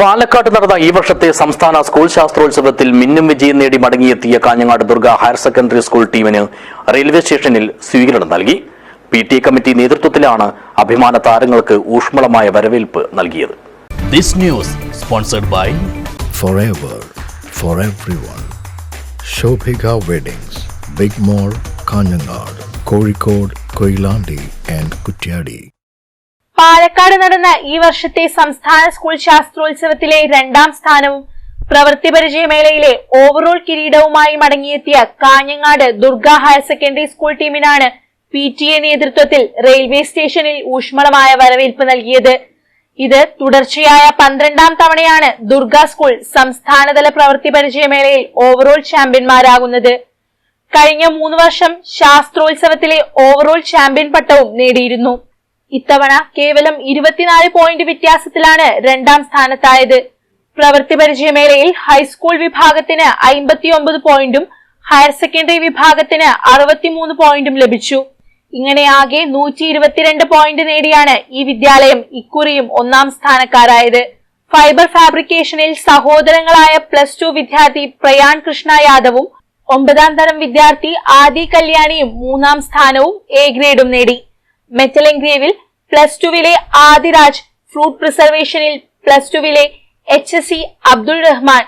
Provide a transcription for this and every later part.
പാലക്കാട് നടന്ന ഈ വർഷത്തെ സംസ്ഥാന സ്കൂൾ ശാസ്ത്രോത്സവത്തിൽ മിന്നും വിജയം നേടി മടങ്ങിയെത്തിയ Kanhangad Durga higher secondary school ടീമിന് റെയിൽവേ സ്റ്റേഷനിൽ സ്വീകരണം നൽകി പി ടി എ കമ്മിറ്റി നേതൃത്വത്തിലാണ് അഭിമാന താരങ്ങൾക്ക് ഊഷ്മളമായ വരവേൽപ്പ് നൽകിയത് This news sponsored by forever for everyone. Shobhika Weddings, Big Mall, Kanyanad, Kozhikode, Koilandi and Kutyadi. Palakkad നടന്ന ഈ വർഷത്തെ സംസ്ഥാന സ്കൂൾ ശാസ്ത്രോത്സവത്തിലെ രണ്ടാം സ്ഥാനവും പ്രവൃത്തി പരിചയമേളയിലെ ഓവറോൾ കിരീടവുമായി മടങ്ങിയെത്തിയ Kanhangad Durga higher secondary school ടീമിനാണ് P T A നേതൃത്വത്തിൽ റെയിൽവേ സ്റ്റേഷനിൽ ഊഷ്മളമായ വരവേൽപ്പ് നൽകിയത്. ഇത് തുടർച്ചയായ പന്ത്രണ്ടാം തവണയാണ് ദുർഗ സ്കൂൾ സംസ്ഥാനതല പ്രവൃത്തി പരിചയമേളയിൽ ഓവറോൾ ചാമ്പ്യന്മാരാകുന്നത് കഴിഞ്ഞ മൂന്ന് വർഷം ശാസ്ത്രോത്സവത്തിലെ ഓവറോൾ ചാമ്പ്യൻ പട്ടവും നേടിയിരുന്നു. ഇത്തവണ കേവലം ഇരുപത്തിനാല് പോയിന്റ് വ്യത്യാസത്തിലാണ് രണ്ടാം സ്ഥാനത്തായത്. പ്രവൃത്തി പരിചയമേളയിൽ ഹൈസ്കൂൾ വിഭാഗത്തിന് അയിമ്പത്തിയൊമ്പത് പോയിന്റും ഹയർ സെക്കൻഡറി വിഭാഗത്തിന് അറുപത്തിമൂന്ന് പോയിന്റും ലഭിച്ചു. ഇങ്ങനെ ആകെ നൂറ്റി ഇരുപത്തിരണ്ട് പോയിന്റ് നേടിയാണ് ഈ വിദ്യാലയം ഇക്കുറിയും ഒന്നാം സ്ഥാനക്കാരായത്. ഫൈബർ ഫാബ്രിക്കേഷനിൽ സഹോദരങ്ങളായ പ്ലസ് ടു വിദ്യാർത്ഥി പ്രയാൺ കൃഷ്ണ യാദവും ഒമ്പതാം തരം വിദ്യാർത്ഥി ആദി കല്യാണിയും മൂന്നാം സ്ഥാനവും എ ഗ്രേഡും നേടി. മെറ്റൽ എൻഗ്രേവിൽ പ്ലസ് ടുവിലെ ആദിരാജ് ഫ്രൂട്ട് പ്രിസർവേഷനിൽ plus ടുവിലെ H S C Abdul Rahman.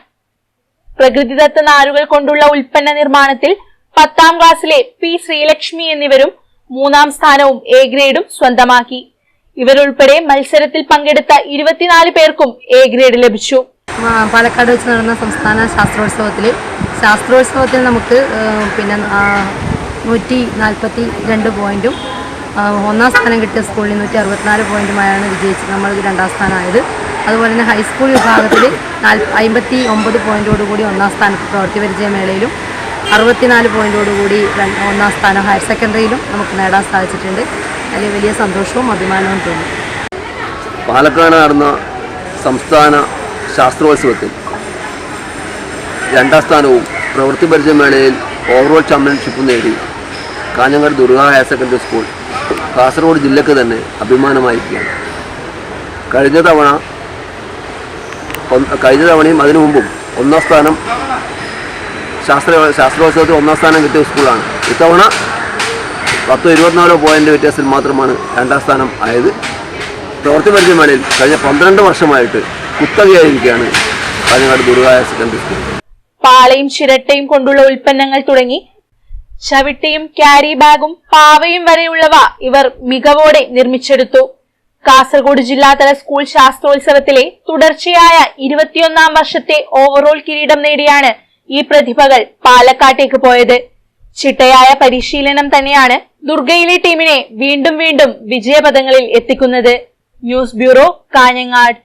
പ്രകൃതിദത്ത നാരുകൾ കൊണ്ടുള്ള ഉൽപ്പന്ന നിർമ്മാണത്തിൽ പത്താം ക്ലാസ്സിലെ പി ശ്രീലക്ഷ്മി എന്നിവരും മൂന്നാം സ്ഥാനവും എ ഗ്രേഡും സ്വന്തമാക്കി. ഇവരുൾപ്പെടെ മത്സരത്തിൽ പങ്കെടുത്ത ഇരുപത്തിനാല് പേർക്കും എ ഗ്രേഡ് ലഭിച്ചു. പാലക്കാട് വെച്ച് നടന്ന സംസ്ഥാന ശാസ്ത്രോത്സവത്തിൽ ശാസ്ത്രോത്സവത്തിൽ നമുക്ക് പിന്നെ നൂറ്റി നാൽപ്പത്തി രണ്ട് പോയിന്റും ആ, ഒന്നാം സ്ഥാനം കിട്ടിയ സ്കൂളിൽ നൂറ്റി അറുപത്തിനാല് പോയിന്റുമായാണ് വിജയിച്ചത്. നമ്മൾ രണ്ടാം സ്ഥാനമായത്. അതുപോലെ തന്നെ ഹൈസ്കൂൾ വിഭാഗത്തിൽ അമ്പത്തി ഒമ്പത് പോയിന്റോടുകൂടി ഒന്നാം സ്ഥാനത്ത് പ്രവൃത്തി പരിചയ മേളയിലും അറുപത്തിനാല് പോയിന്റോടുകൂടി ഒന്നാം സ്ഥാനം ഹയർ സെക്കൻഡറിയിലും നമുക്ക് നേടാൻ സാധിച്ചിട്ടുണ്ട്. അതിൽ വലിയ സന്തോഷവും അഭിമാനവും തോന്നി. പാലക്കാട് നടന്ന സംസ്ഥാന ശാസ്ത്രോത്സവത്തിൽ രണ്ടാം സ്ഥാനവും പ്രവൃത്തി പരിചയമേളയിൽ ഓവറോൾ ചാമ്പ്യൻഷിപ്പും നേടി Kanhangad Durga higher secondary school Kasaragod ജില്ലക്ക് തന്നെ അഭിമാനമായിരിക്കുകയാണ്. കഴിഞ്ഞ തവണ കഴിഞ്ഞ തവണയും അതിനു മുമ്പും ഒന്നാം സ്ഥാനം ശാസ്ത്ര ശാസ്ത്രോത്സവത്തിൽ ഒന്നാം സ്ഥാനം കിട്ടിയ സ്കൂളാണ്. ഇത്തവണ പത്തോ ഇരുപത്തിനാലോ പോയിന്റ് വ്യത്യാസത്തിൽ മാത്രമാണ് രണ്ടാം സ്ഥാനം ആയത്. പ്രവൃത്തി പരിചയമേളയിൽ കഴിഞ്ഞ പന്ത്രണ്ട് വർഷമായിട്ട് കുത്തകയായിരിക്കുകയാണ് കാഞ്ഞങ്ങാട് ഗുരുവായ സെക്കൻഡറി സ്കൂൾ പാളയും ചിരട്ടയും കൊണ്ടുള്ള ഉൽപ്പന്നങ്ങൾ തുടങ്ങി ചവിട്ടിയും ക്യാരി ബാഗും പാവയും വരെയുള്ളവ ഇവർ മികവോടെ നിർമ്മിച്ചെടുത്തു. കാസർഗോഡ് ജില്ലാതല സ്കൂൾ ശാസ്ത്രോത്സവത്തിലെ തുടർച്ചയായ ഇരുപത്തിയൊന്നാം വർഷത്തെ ഓവറോൾ കിരീടം നേടിയാണ് ഈ പ്രതിഭകൾ പാലക്കാട്ടേക്ക് പോയത്. ചിട്ടയായ പരിശീലനം തന്നെയാണ് ദുർഗയിലെ ടീമിനെ വീണ്ടും വീണ്ടും വിജയപഥങ്ങളിൽ എത്തിക്കുന്നത്. News bureau Kanhangad.